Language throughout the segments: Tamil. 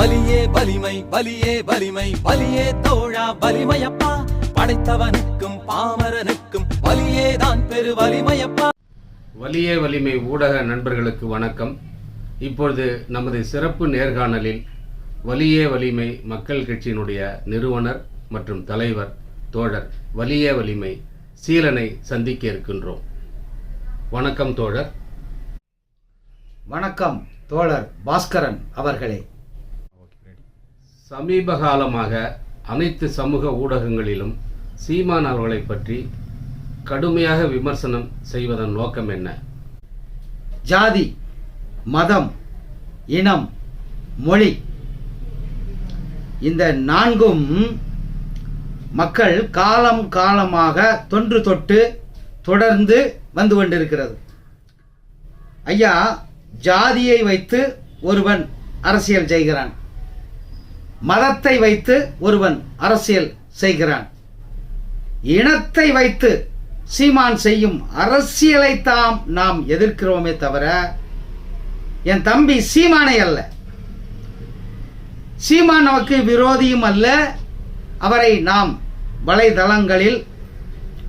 வலியே வலிமை வலியே வலிமை வலியே தோழா வலிமையப்பா. படைத்தவனுக்கும் பாமரனுக்கும் வலியேதான் பெரு வலிமையப்பா. வலியே வலிமை ஊடக நண்பர்களுக்கு வணக்கம். இப்பொழுது நமது சிறப்பு நேர்காணலில் வலியே வலிமை மக்கள் கட்சியினுடைய நிறுவனர் மற்றும் தலைவர் தோழர் வலியே வலிமை சீலனை சந்திக்க இருக்கின்றோம். வணக்கம் தோழர். வணக்கம் தோழர் பாஸ்கரன் அவர்களே. சமீப காலமாக அனைத்து சமூக ஊடகங்களிலும் சீமான் அவர்களை பற்றி கடுமையாக விமர்சனம் செய்வதன் நோக்கம் என்ன? ஜாதி மதம் இனம் மொழி இந்த நான்கும் மக்கள் காலம் காலமாக தொன்று தொட்டு தொடர்ந்து வந்து கொண்டிருக்கிறது. ஐயா ஜாதியை வைத்து ஒருவன் அரசியல் செய்கிறான். மதத்தை வைத்து ஒருவன் அரசியல் செய்கிறான். இனத்தை வைத்து சீமான் செய்யும் அரசியலை தாம் நாம் எதிர்க்கிறோமே தவிர என் தம்பி சீமானை அல்ல. சீமான் நமக்கு விரோதியும் அல்ல. அவரை நாம் வலைதளங்களில்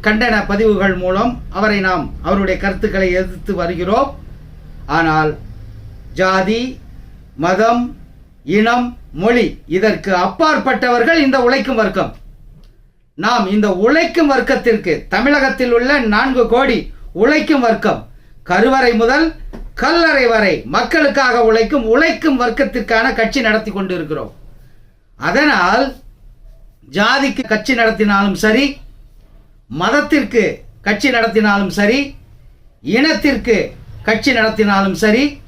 கண்டன பதிவுகள் மூலம் அவரை நாம் அவருடைய கருத்துக்களை எதிர்த்து வருகிறோம். ஆனால் ஜாதி மதம் இனம் மொழி இதற்கு அப்பாற்பட்டவர்கள் இந்த உழைக்கும் வர்க்கம். நாம் இந்த உழைக்கும் வர்க்கத்திற்கு தமிழகத்தில் உள்ள நான்கு கோடி உழைக்கும் வர்க்கம். கருவறை முதல் கல்லறை வரை மக்களுக்காக உழைக்கும் உழைக்கும் வர்க்கத்திற்கான கட்சி நடத்தி கொண்டிருக்கிறோம். அதனால் ஜாதிக்கு கட்சி நடத்தினாலும் சரி மதத்திற்கு கட்சி நடத்தினாலும் சரி இனத்திற்கு கட்சி நடத்தினாலும் சரி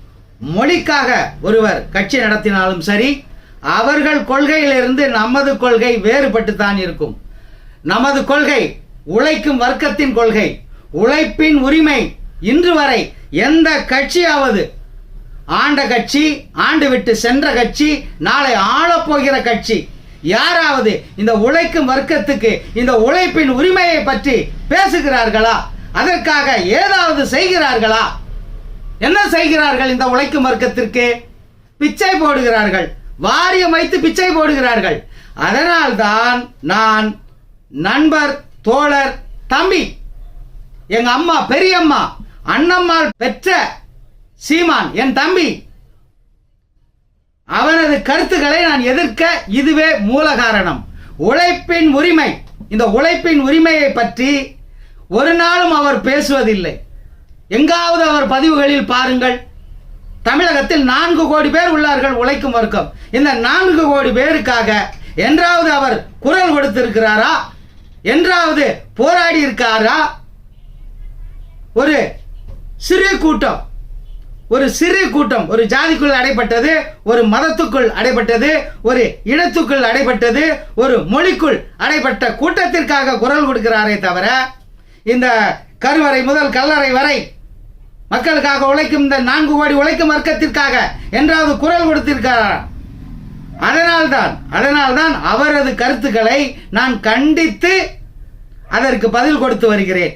மொழிக்காக ஒருவர் கட்சி நடத்தினாலும் சரி அவர்கள் கொள்கையிலிருந்து நமது கொள்கை வேறுபட்டு தான் இருக்கும். நமது கொள்கை உழைக்கும் வர்க்கத்தின் கொள்கை உழைப்பின் உரிமை இன்று வரை எந்த கட்சியாவது ஆண்ட கட்சி ஆண்டு விட்டு சென்ற கட்சி நாளை ஆளப்போகிற கட்சி யாராவது இந்த உழைக்கும் வர்க்கத்துக்கு இந்த உழைப்பின் உரிமையை பற்றி பேசுகிறார்களா? அதற்காக ஏதாவது செய்கிறார்களா? என்ன செய்கிறார்கள் இந்த உழைக்கும் வர்க்கத்திற்கு? பிச்சை போடுகிறார்கள். வாரியம் வைத்து பிச்சை போடுகிறார்கள். அதனால்தான் நான் நண்பர் தோழர் தம்பி எங்க அம்மா பெரியம்மா அண்ணம்மாள் பெற்ற சீமான் என் தம்பி அவனது கருத்துக்களை நான் எதிர்க்க இதுவே மூல காரணம். உழைப்பின் உரிமை இந்த உழைப்பின் உரிமையை பற்றி ஒரு நாளும் அவர் பேசுவதில்லை. எங்காவது அவர் பதிவுகளில் பாருங்கள். தமிழகத்தில் நான்கு கோடி பேர் உள்ளார்கள் உழைக்கும் வர்க்கம். இந்த நான்கு கோடி பேருக்காக என்றாவது அவர் குரல் கொடுத்திருக்கிறாரா? என்றாவது போராடி இருக்காரா? ஒரு சிறு கூட்டம். ஒரு சிறு கூட்டம். ஒரு ஜாதிக்குள் அடைப்பட்டது ஒரு மதத்துக்குள் அடைப்பட்டது ஒரு இனத்துக்குள் அடைப்பட்டது ஒரு மொழிக்குள் அடைப்பட்ட கூட்டத்திற்காக குரல் கொடுக்கிறாரே தவிர இந்த கருவறை முதல் கல்லறை வரை மக்களுக்காக உழைக்கும் இந்த நான்கு கோடி உழைக்கும் வர்க்கத்திற்காக என்றாவது குரல் கொடுத்திருக்கிறார். அதனால்தான் அதனால்தான் அவரது கருத்துக்களை நான் கண்டித்து அதற்கு பதில் கொடுத்து வருகிறேன்.